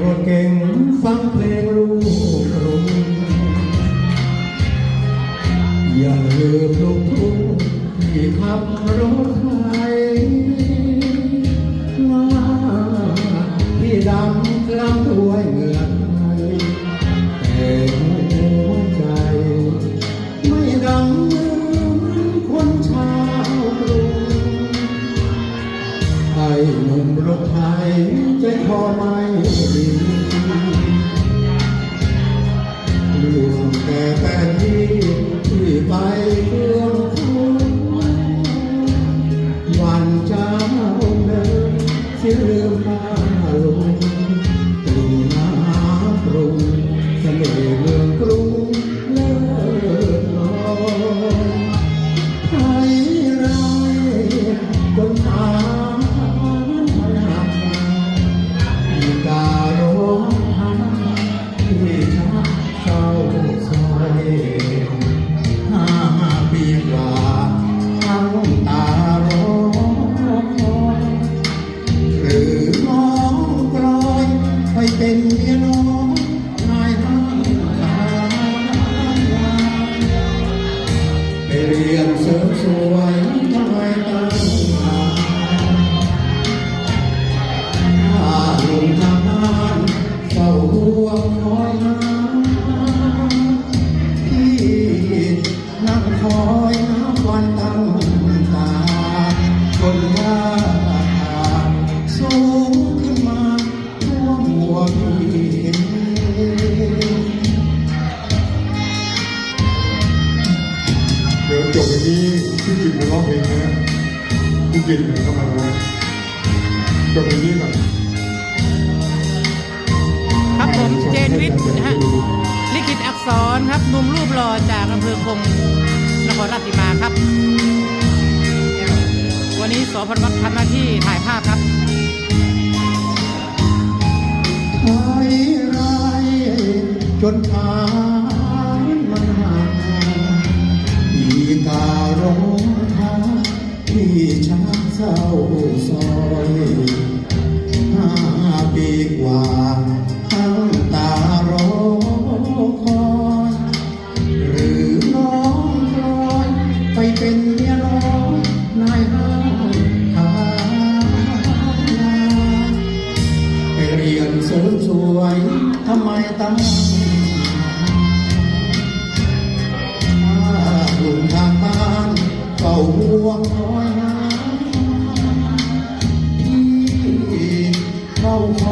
รถเก่งฟังเพลงลูกกรุงอย่าลืมลูกทุ่งที่ขับรถไทย นที่ ไหวยทำไมตั้งตาถ้าหนุ่มทำงานเฝ้าห่วงคอยหาพี่นั่งคอยนับวันต จบอย่างนี้พี่กินจะร้องเพลงนะพี่กินเข้ามาแล้วจบอย่างนี้ก่อนครับผมเจนวิทย์นะฮะลิขิตอักษรครับนุ่มรูปหล่อจากอำเภอคงนครราชสีมาครับ วันนี้สพวัฒน์ทำหน้าที่ถ่ายภาพครับไอ้ไรจนผ่า ช้างเศร้าซอยห้าปีกว่าตั้งตารอคอยหรือน้องคอยไปเป็นเมียน้องนายห้างทางนาไปเรียนเสริมสวยทำไมตั้ง alma.